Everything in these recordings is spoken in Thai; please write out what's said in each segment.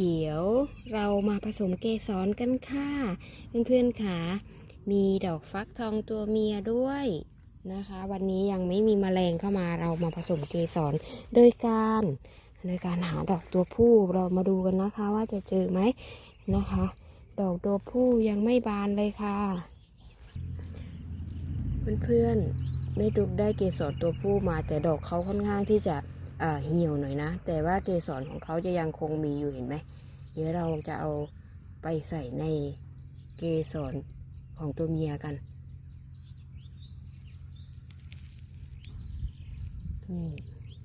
เดี๋ยวเรามาผสมเกสรกันค่ะ เพื่อนๆค่ะมีดอกฟักทองตัวเมียด้วยนะคะ วันนี้ยังไม่มีแมลงเข้ามาเรามาผสมเกสรโดยการโดยการหาดอกตัวผู้เรามาดูกันนะคะว่าจะเจอไหมนะคะ ดอกตัวผู้ยังไม่บานเลยค่ะ เพื่อนๆไม่ดุกได้เกสรตัวผู้มาแต่ดอกเขาค่อนข้างที่จะ เหี่ยวหน่อยนะ แต่ว่าเกสรของเขาจะยังคงมีอยู่เห็นไหม เดี๋ยวเราจะเอาไปใส่ในเกสรของตัวเมียกัน นี่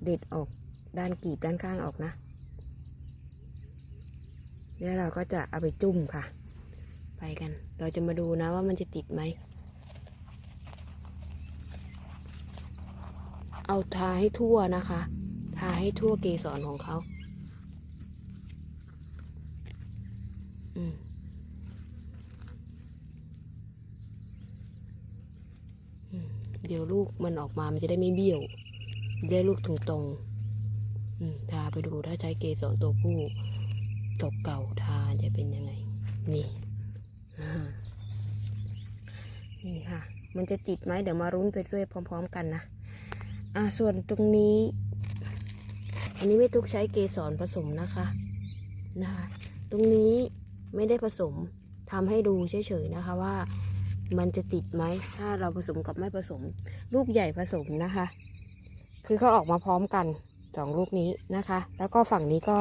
เด็ดออกด้านกีบด้านข้างออกนะแล้วเราก็จะเอาไปจุ่มค่ะ ไปกัน เราจะมาดูนะว่ามันจะติดไหม เอาทาให้ทั่วนะคะ ทาให้ทั่วเกสรของเขาอืมเดี๋ยวลูกมันออกมามันจะได้ไม่เบี้ยว ได้ลูกตรงตรงๆทาไปดูถ้าใช้เกสรตัวผู้ตกเก่าทาจะเป็นยังไง นี่นี่ค่ะ มันจะติดไหมเดี๋ยวมารุ้นไปด้วยพร้อม ๆ กันนะ อ่าส่วนตรงนี้ อันนี้ไม่ตุกใช้เกสรผสมนะคะนะคะ ตรงนี้ไม่ได้ผสมทำให้ดูเฉยๆนะคะว่ามันจะติดไหมถ้าเราผสมกับไม่ผสม ลูกใหญ่ผสมนะคะ คือเขาออกมาพร้อมกันสองลูกนี้นะคะ แล้วก็ฝั่งนี้ก็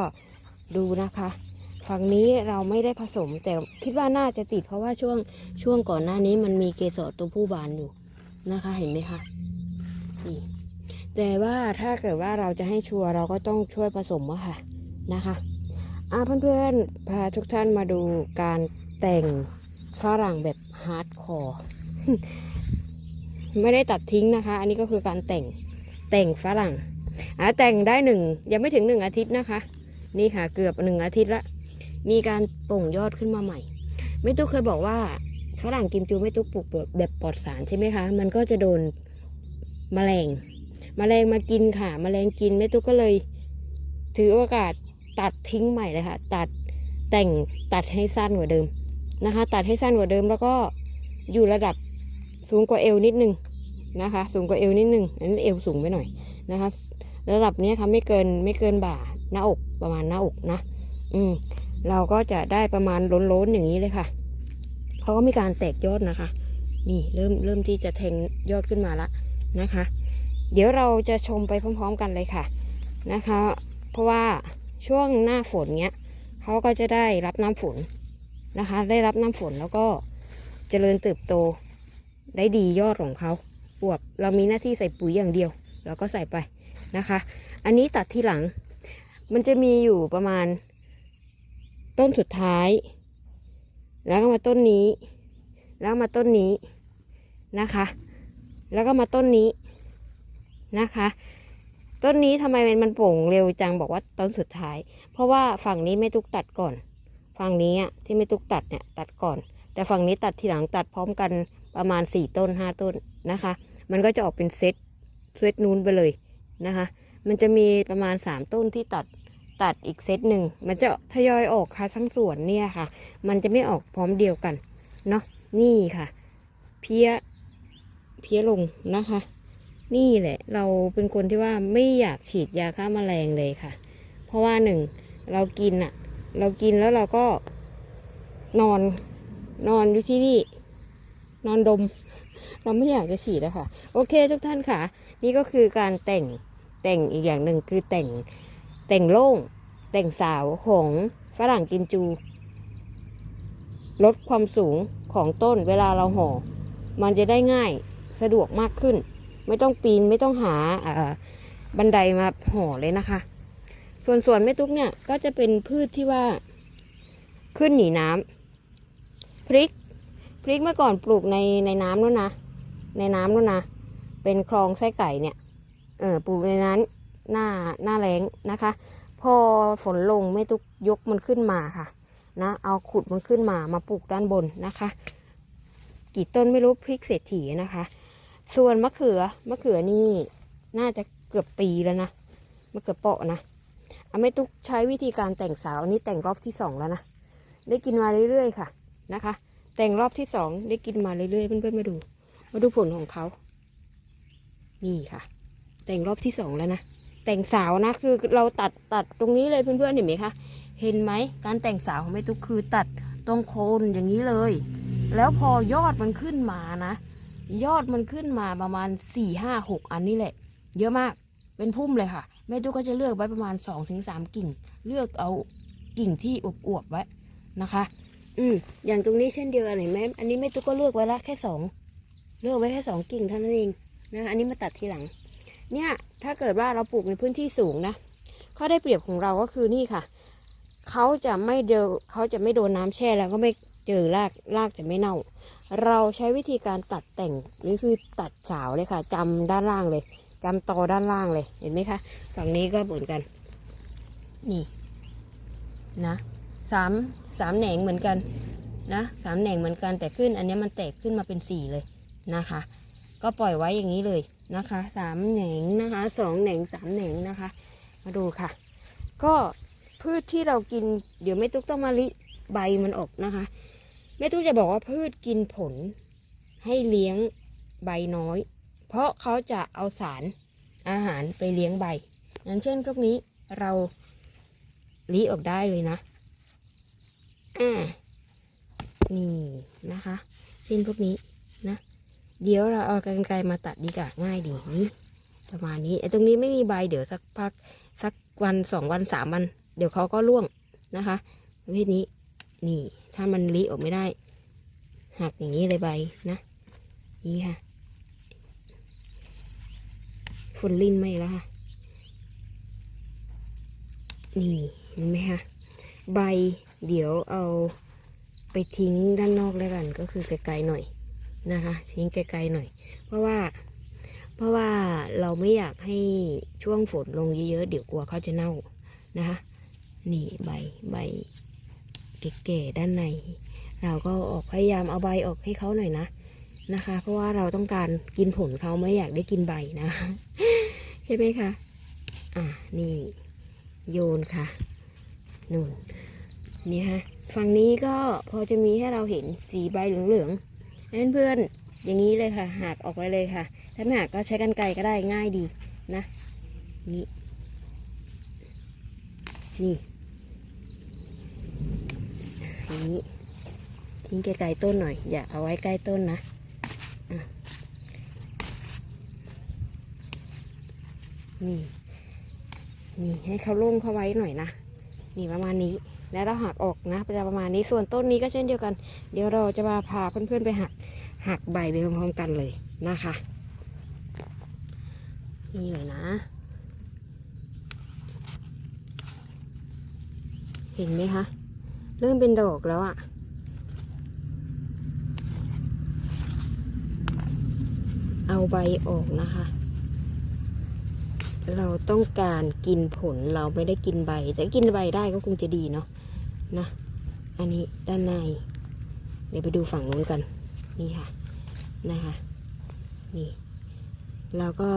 ดูนะคะ ฝั่งนี้เราไม่ได้ผสม แต่คิดว่าน่าจะติดเพราะว่าช่วงช่วงก่อนหน้านี้มันมีเกสรตัวผู้บานอยู่นะคะ เห็นไหมคะนี่ แต่ว่าถ้าเกิดว่าเราจะให้ชัวร์เราก็ต้องช่วยผสมอะค่ะนะคะอ่าเพื่อนๆพาทุกท่านมาดูการแต่งฝรั่งแบบฮาร์ดคอร์ไม่ได้ตัดทิ้งนะคะ อันนี้ก็คือการแต่งแต่งฝรั่งอ่าแต่งได้หนึ่งยังไม่ถึงหนึ่งอาทิตย์นะคะ นี่ค่ะเกือบหนึ่งอาทิตย์ละมีการโป่งยอดขึ้นมาใหม่ ไม่ตุ๊กเคยบอกว่าฝรั่งกิมจูไม่ตุ๊กปลูกแบบปลอดสารใช่ไหมคะ มันก็จะโดนแมลง มแมลงมากินค่ะมแมลงกินแม่ตุ๊กก็เลย ถือโอกาสตัดทิ้งใหม่เลยค่ะ ตัดแต่งตัดให้สั้นกว่าเดิมนะคะ ตัดให้สั้นกว่าเดิมแล้วก็อยู่ระดับสูงกว่าเอวนิดนึงนะคะ สูงกว่าเอวนิดนึงอันนี้เอวสูงไปหน่อยนะคะ ระดับนี้ค่ะไม่เกินไม่เกินบ่าหน้าอกประมาณหน้าอกนะ อืมเราก็จะได้ประมาณล้นๆอย่างนี้เลยค่ะเขาก็มีการแตกยอดนะคะ นี่เริ่มเริ่มที่จะแทงยอดขึ้นมาละนะคะ เดี๋ยวเราจะชมไปพร้อมๆกันเลยค่ะนะคะ เพราะว่าช่วงหน้าฝนเนี้ยเขาก็จะได้รับน้ำฝนนะคะ ได้รับน้ำฝนแล้วก็เจริญเติบโตได้ดียอดของเขาอวบเรามีหน้าที่ใส่ปุ๋ยอย่างเดียวเราก็ใส่ไปนะคะ อันนี้ตัดที่หลัง มันจะมีอยู่ประมาณ ต้นสุดท้าย แล้วก็มาต้นนี้ แล้วมาต้นนี้นะคะ แล้วก็มาต้นนี้ นะคะ ต้นนี้ทำไมมันโป่งเร็วจังบอกว่าต้นสุดท้าย เพราะว่าฝั่งนี้ไม่ตุกตัดก่อน ฝั่งนี้อะที่ไม่ตุกตัดเนี่ยตัดก่อน แต่ฝั่งนี้ตัดทีหลังตัดพร้อมกันประมาณสี่ต้นห้าต้นนะคะ มันก็จะออกเป็นเซตเซตนู้นไปเลยนะคะ มันจะมีประมาณสามต้นที่ตัดตัดอีกเซตหนึ่ง มันจะทยอยออกค่ะทั้งส่วนเนี่ยค่ะ มันจะไม่ออกพร้อมเดียวกัน เนาะ นี่ค่ะ เพี้ย เพี้ยลงนะคะ นี่แหละ เราเป็นคนที่ว่าไม่อยากฉีดยาฆ่าแมลงเลยค่ะ เพราะว่าหนึ่งเรากินอะเรากินแล้วเราก็นอนนอนอยู่ที่นี่ นอนดม เราไม่อยากจะฉีดแล้วค่ะโอเคทุกท่านค่ะ นี่ก็คือการแต่งแต่งอีกอย่างหนึ่งคือแต่งแต่งโล่งแต่งสาวของฝรั่งกิมจู ลดความสูงของต้นเวลาเราห่อ มันจะได้ง่ายสะดวกมากขึ้น ไม่ต้องปีนไม่ต้องหาบันไดมาห่อเลยนะคะ ส่วนส่วนแม่ตุ๊กเนี่ยก็จะเป็นพืชที่ว่าขึ้นหนีน้ำพริก พริกเมื่อก่อนปลูกในในน้ำนู้นนะ ในน้ำนู้นนะ เป็นคลองไส้ไก่เนี่ย เออปลูกในนั้นหน้าหน้าแรงนะคะ พอฝนลงแม่ตุ๊กยกมันขึ้นมาค่ะ นะ เอาขุดมันขึ้นมามาปลูกด้านบนนะคะ กี่ต้นไม่รู้พริกเศรษฐีนะคะ ส่วนมะเขือมะเขือนี่น่าจะเกือบปีแล้วนะมะเขือเปาะนะอาไม่ตุกใช้วิธีการแต่งสาวอันนี้แต่งรอบที่สองแล้วนะได้กินมาเรื่อยๆค่ะนะคะ แต่งรอบที่สองได้กินมาเรื่อยๆเพื่อนๆมาดู มาดูผลของเขานี่ค่ะ แต่งรอบที่สองแล้วนะแต่งสาวนะคือเราตัดตัดตรงนี้เลยเพื่อนๆเห็นไหมคะเห็นไหมการแต่งสาวของแม่ตุ๊กคือตัดตรงโคนอย่างนี้เลย แล้วพอยอดมันขึ้นมานะ ยอดมันขึ้นมาประมาณสี่ห้าหกอันนี่แหละ เยอะมากเป็นพุ่มเลยค่ะ แม่ตุ๊กก็จะเลือกไว้ประมาณ2องถึงสามกิ่ง เลือกเอากิ่งที่อวบๆไว้นะคะ อืมอย่างตรงนี้เช่นเดียวกันเห็นไหมอันนี้แม่ตุ๊กก็เลือกไว้ละแค่สองเลือกไว้แค่สองกิ่งเท่านั้นเองนะคะอันนี้มาตัดทีหลัง เนี่ย ถ้าเกิดว่าเราปลูกในพื้นที่สูงนะข้อได้เปรียบของเราก็คือนี่ค่ะเขาจะไม่เดนเขาจะไม่โดนน้ำแช่แล้วก็ไม่เจอรากรากจะไม่เน่า เราใช้วิธีการตัดแต่งนี่คือตัดเฉาเลยค่ะจำด้านล่างเลยจำตอด้านล่างเลยเห็นไหมคะฝั่งนี้ก็เหมือนกัน นี่นะสามสามแหนงเหมือนกันนะสามแหน่งเหมือนกันแต่ขึ้นอันนี้มันแตกขึ้นมาเป็นสี่เลยนะคะ ก็ปล่อยไว้อย่างนี้เลยนะคะสามแหน่งนะคะสองแหน่งสามแหน่งนะคะ มาดูค่ะ ก็พืชที่เรากินเดี๋ยวแม่ตุ๊กต้องมาลิใบมันออกนะคะ แม่ตุ๊กจะบอกว่าพืชกินผล ให้เลี้ยงใบน้อย เพราะเขาจะเอาสารอาหารไปเลี้ยงใบอย่างเช่นพวกนี้เราลิออกได้เลยนะอ่านี่นะคะ เช่นพวกนี้นะ เดี๋ยวเราเอากรรไกรมาตัดดีกว่าง่ายดีนี่ประมาณนี้ไอ้ตรงนี้ไม่มีใบเดี๋ยวสักพักสักวันสองวันสามวัน เดี๋ยวเขาก็ร่วงนะคะประเภทนี้นี่ ถ้ามันลิออกไม่ได้ หักอย่างนี้เลยใบนะ นี่ค่ะฝนลิ้นไหมแล้วค่ะ นี่เห็นไหมคะใบเดี๋ยวเอาไปทิ้งด้านนอกแล้วกัน ก็คือไกลๆหน่อยนะคะ ทิ้งไกลๆหน่อย เพราะว่า เพราะว่าเราไม่อยากให้ช่วงฝนลงเยอะๆ เดี๋ยวกลัวเขาจะเน่านะคะ นี่ใบใบ เก๋ๆด้านใน เราก็ออกพยายามเอาใบออกให้เขาหน่อยนะนะคะ เพราะว่าเราต้องการกินผลเขาไม่อยากได้กินใบนะ ใช่ไหมคะอะนี่โยนค่ะนู่นนี่ฮะฝั่งนี้ก็พอจะมีให้เราเห็นสีใบเหลืองๆเพื่อนๆอย่างนี้เลยค่ะหักออกไปเลยค่ะ ถ้าไม่หักก็ใช้กันไกรก็ได้ง่ายดีนะนี่นี่ นี้ ทิ้งไกลๆต้นหน่อย อย่าเอาไว้ใกล้ต้นนะนี่ นี่ให้เขาโล่งเขาไว้หน่อยนะ นี่ประมาณนี้ แล้วเราหักออกนะจะประมาณนี้ ส่วนต้นนี้ก็เช่นเดียวกัน เดี๋ยวเราจะมาพาเพื่อนๆไปหัก หักใบไปพร้อมๆกันเลยนะคะ นี่เลยนะ เห็นไหมคะ เริ่มเป็นดอกแล้วอะเอาใบออกนะคะ เราต้องการกินผลเราไม่ได้กินใบ แต่กินใบได้ก็คงจะดีเนาะนะ อันนี้ด้านใน เดี๋ยวไปดูฝั่งนู้นกัน นี่ค่ะนะคะนี่เราก็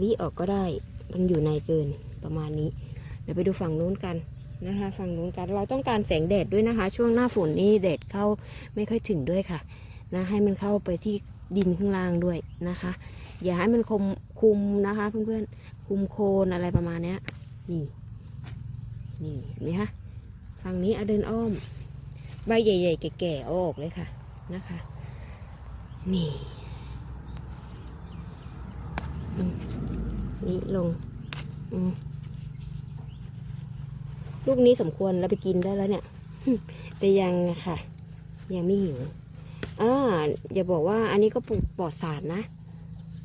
รีออกก็ได้ มันอยู่ในเกินประมาณนี้ เดี๋ยวไปดูฝั่งนู้นกัน นะคะฝั่งนู้นกันเราต้องการแสงแดดด้วยนะคะ ช่วงหน้าฝนนี่แดดเข้าไม่ค่อยถึงด้วยค่ะนะให้มันเข้าไปที่ดินข้างล่างด้วยนะคะ อย่าให้มันคุมคุมนะคะเพื่อนๆคุมโคนอะไรประมาณนี้นี่นี่เห็นไหมคะฝั่งนี้เอาเดินอ้อม ใบใหญ่ๆแก่ๆออกเลยค่ะนะคะ นี่นี่ลง อืม ลูกนี้สมควรเราไปกินได้แล้วเนี่ย แต่ยังค่ะ ยังไม่หิวอ่าอย่าบอกว่าอันนี้ก็ปลูกปลอดสารนะ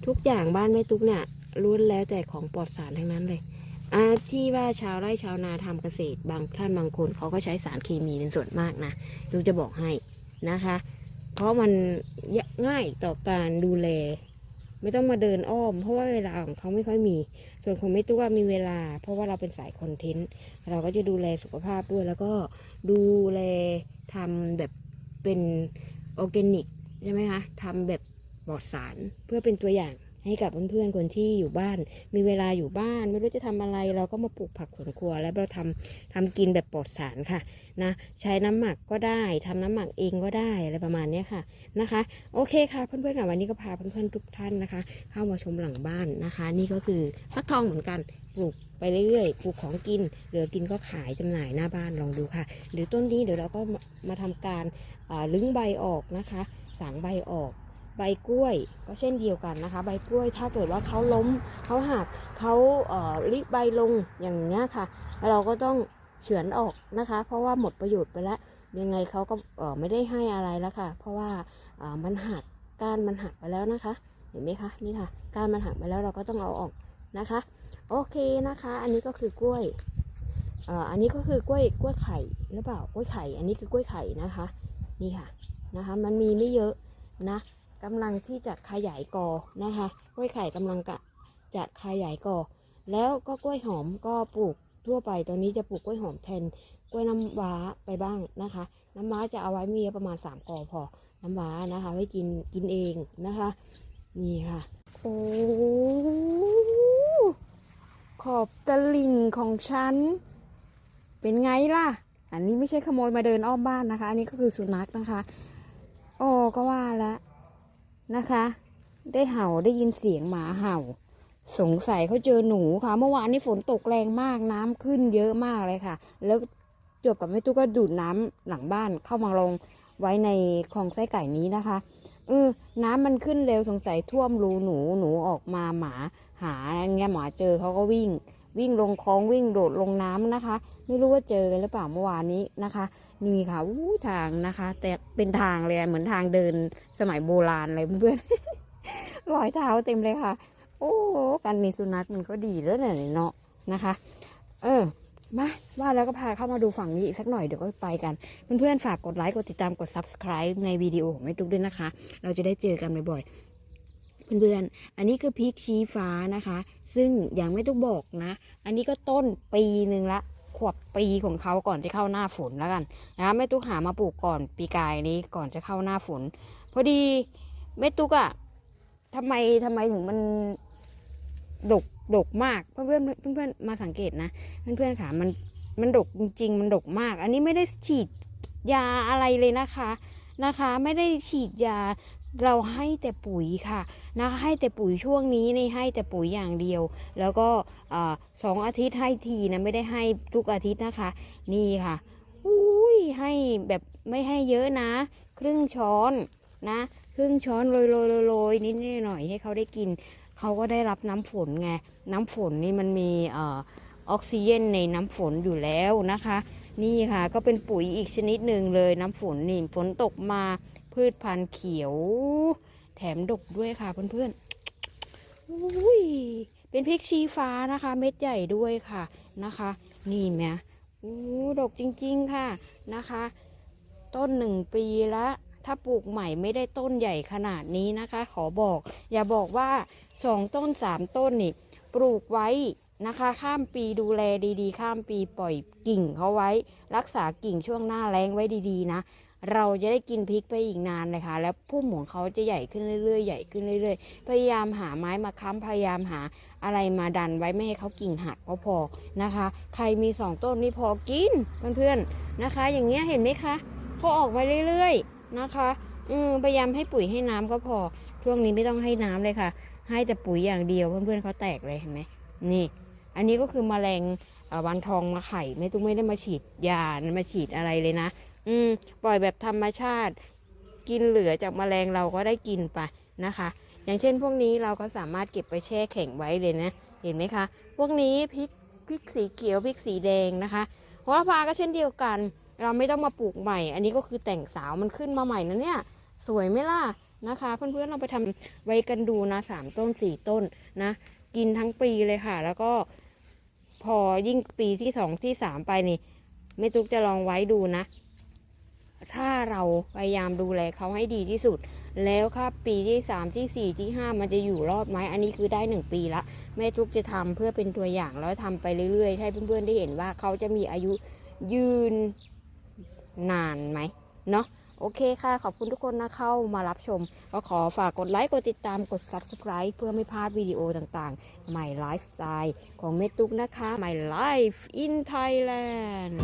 ทุกอย่างบ้านแม่ตุ๊กเนี่ยล้วนแล้วแต่ของปลอดสารทั้งนั้นเลยอ่าที่ว่าชาวไร่ชาวนาทำเกษตร บางท่านบางคนเขาก็ใช้สารเคมีเป็นส่วนมากนะตุ๊กจะบอกให้นะคะ เพราะมันง่ายต่อการดูแล ไม่ต้องมาเดินอ้อม เพราะว่าเวลาของเขาไม่ค่อยมี ส่วนคนไม่ตัว่ามีเวลา เพราะว่าเราเป็นสายคอนเทนต์เราก็จะดูแลสุขภาพด้วย แล้วก็ดูแลทำแบบเป็นออร์แกนิกใช่ไหมคะทำแบบปลอดสารเพื่อเป็นตัวอย่าง ให้กับเพื่อนๆคนที่อยู่บ้าน มีเวลาอยู่บ้าน ไม่รู้จะทำอะไร เราก็มาปลูกผักสวนครัว แล้วเราทำทำกินแบบปลอดสารค่ะนะใช้น้ำหมักก็ได้ทำน้ำหมักเองก็ได้อะไรประมาณนี้ค่ะนะคะ โอเคค่ะเพื่อนๆค่ะวันนี้ก็พาเพื่อนๆทุกท่านนะคะ เข้ามาชมหลังบ้านนะคะ นี่ก็คือฟักทองเหมือนกันปลูกไปเรื่อยๆ ปลูกของกิน เหลือกินก็ขายจำหน่ายหน้าบ้านลองดูค่ะ หรือต้นนี้เดี๋ยวเราก็มามาทำการลึงใบออกนะคะ สางใบออก ใบกล้วยก็เช่นเดียวกันนะคะ ใบกล้วยถ้าเกิดว่าเขาล้มเขาหักเขาเอ่อริใบลงอย่างเงี้ยค่ะ เราก็ต้องเฉือนออกนะคะ เพราะว่าหมดประโยชน์ไปแล้วยังไงเขาก็เอ่อไม่ได้ให้อะไรแล้วค่ะ เพราะว่าอ่ามันหักก้านมันหักไปแล้วนะคะ เห็นไหมคะนี่ค่ะก้านมันหักไปแล้วเราก็ต้องเอาออกนะคะ โอเคนะคะ อันนี้ก็คือกล้วยเอ่ออันนี้ก็คือกล้วยกล้วยไข่หรือเปล่ากล้วยไข่ อันนี้คือกล้วยไข่นะคะ นี่ค่ะนะคะ มันมีไม่เยอะนะ กำลังที่จะขยายกอนะคะกล้วยไข่กำลังกะจะขยายกอ แล้วก็กล้วยหอมก็ปลูกทั่วไปตอนนี้จะปลูกกล้วยหอมแทนกล้วยน้ำว้าไปบ้างนะคะ น้ำว้าจะเอาไว้มีประมาณ 3กอพอ น้ำว้านะคะ ไว้กินกินเองนะคะ นี่ค่ะ โอ้ขอบตะลิ่งของฉัน เป็นไงล่ะ อันนี้ไม่ใช่ขโมยมาเดินอ้อมบ้านนะคะ อันนี้ก็คือสุนัขนะคะ โอ้ก็ว่าแล้ว นะคะ ได้เห่าได้ยินเสียงหมาเห่า สงสัยเขาเจอหนูค่ะ เมื่อวานนี้ฝนตกแรงมากน้ำขึ้นเยอะมากเลยค่ะ แล้วจบกับแม่ตุ๊กก็ดูดน้ำหลังบ้านเข้ามาลงไว้ในคลองไส้ไก่นี้นะคะเออน้ำมันขึ้นเร็วสงสัยท่วมรูหนูหนูออกมาหมาหาอย่างเงี้ยหมาเจอเขาก็วิ่ง วิ่งลงคลองวิ่งโดดลงน้ำนะคะ ไม่รู้ว่าเจอกันหรือเปล่าเมื่อวานนี้นะคะ นี่ค่ะอู้ทางนะคะ แต่เป็นทางเลยเหมือนทางเดินสมัยโบราณเลยเพื่อนๆรอยเท้าเต็มเลยค่ะ โอ้การมีสุนัขมันก็ดีแล้วเนี่ยเนาะนะคะ เออมาว่าแล้วก็พาเข้ามาดูฝั่งนี้อีกสักหน่อยเดี๋ยวก็ไปกัน เพื่อนๆ ฝากกดไลค์ กดติดตามกด subscribe ในวิดีโอของแม่ตุ๊กด้วยนะคะ เราจะได้เจอกันบ่อยๆ เพื่อนๆ อันนี้คือพริกชี้ฟ้านะคะ ซึ่งอย่างไม่ต้องบอกนะ อันนี้ก็ต้นปีหนึ่งละ ขวบปีของเขาก่อนที่เข้าหน้าฝนแล้วกันนะแม่ตุ๊กหามาปลูกก่อนปีกายนี้ก่อนจะเข้าหน้าฝน พอดีแม่ตุ๊กอะทำไมทำไมถึงมันดกดกมากเพื่อนเพื่อนเพื่อนเพื่อนมาสังเกตนะเพื่อนเพื่อนๆค่ะมันมันดกจริงๆมันดกมาก อันนี้ไม่ได้ฉีดยาอะไรเลยนะคะนะคะ ไม่ได้ฉีดยา เราให้แต่ปุ๋ยค่ะนะคะให้แต่ปุ๋ยช่วงนี้นี่ให้แต่ปุ๋ยอย่างเดียว แล้วก็สองอาทิตย์ให้ทีนะไม่ได้ให้ทุกอาทิตย์นะคะ นี่ค่ะอุ้ยให้แบบไม่ให้เยอะนะ ครึ่งช้อนนะครึ่งช้อนโรยโรยโรยนิดหน่อยให้เขาได้กิน เขาก็ได้รับน้ำฝนไงน้ำฝนนี่มันมีออออกซิเจนในน้ำฝนอยู่แล้วนะคะ นี่ค่ะก็เป็นปุ๋ยอีกชนิดหนึ่งเลยน้ำฝนนี่ฝนตกมา พืชพันธุ์เขียว แถมดกด้วยค่ะเพื่อนๆอุ้ยเป็นพริกชี้ฟ้านะคะ เม็ดใหญ่ด้วยค่ะนะคะ นี่แหมอู้ดกจริงๆค่ะนะคะ ต้นหนึ่งปีละถ้าปลูกใหม่ไม่ได้ต้นใหญ่ขนาดนี้นะคะ ขอบอก อย่าบอกว่าสองต้นสามต้นนี่ปลูกไว้นะคะ ข้ามปีดูแลดีๆ ข้ามปีปล่อยกิ่งเขาไว้ รักษากิ่งช่วงหน้าแล้งไว้ดีๆนะ เราจะได้กินพริกไปอีกนานเลยค่ะแล้วพุ่มของเขาจะใหญ่ขึ้นเรื่อยๆ ใหญ่ขึ้นเรื่อยๆ พยายามหาไม้มาค้ำพยายามหาอะไรมาดันไว้ไม่ให้เขากิ่งหักก็พอนะคะ ใครมีสองต้นนี่พอกินเพื่อนๆนะคะ อย่างเงี้ยเห็นไหมคะเขาออกมาเรื่อยๆนะคะอืมพยายามให้ปุ๋ยให้น้ำก็พอช่วงนี้ไม่ต้องให้น้ำเลยค่ะ ให้แต่ปุ๋ยอย่างเดียวเพื่อนๆเขาแตกเลยเห็นไหมนี่ อันนี้ก็คือมแมลงวันทองมาไข่ไม่ต้องไม่ได้มาฉีดยามาฉีดอะไรเลยนะ อืมปล่อยแบบธรรมชาติ กินเหลือจากแมลงเราก็ได้กินไปนะคะ อย่างเช่นพวกนี้เราก็สามารถเก็บไปแช่แข็งไว้เลยนะ เห็นไหมคะ พวกนี้พริกพริกสีเขียวพริกสีแดงนะคะโหระพาก็เช่นเดียวกัน เราไม่ต้องมาปลูกใหม่ อันนี้ก็คือแต่งสาวมันขึ้นมาใหม่นะเนี่ย สวยไหมล่ะนะคะเพื่อนๆเราไปทำไว้กันดูนะสามต้นสี่ต้นนะ กินทั้งปีเลยค่ะ แล้วก็พอยิ่งปีที่สองที่สามไปนี่แม่ตุกจะลองไว้ดูนะ ถ้าเราพยายามดูแลเขาให้ดีที่สุด แล้วค่ะปีที่สามที่สี่ที่ห้ามันจะอยู่รอดไหมอันนี้คือได้หนึ่งปีละแม่ทุกจะทำเพื่อเป็นตัวอย่างแล้วทำไปเรื่อยๆ ให้เพื่อนๆได้เห็นว่าเขาจะมีอายุยืนนานไหมเนาะโอเคค่ะ ขอบคุณทุกคนนะเข้ามารับชม ก็ขอฝากกดไลค์ กดติดตามกด Subscribe เพื่อไม่พลาดวิดีโอต่างๆ ใหม่ไลฟ์สไตล์ของเมตุกนะคะ My Life in Thailand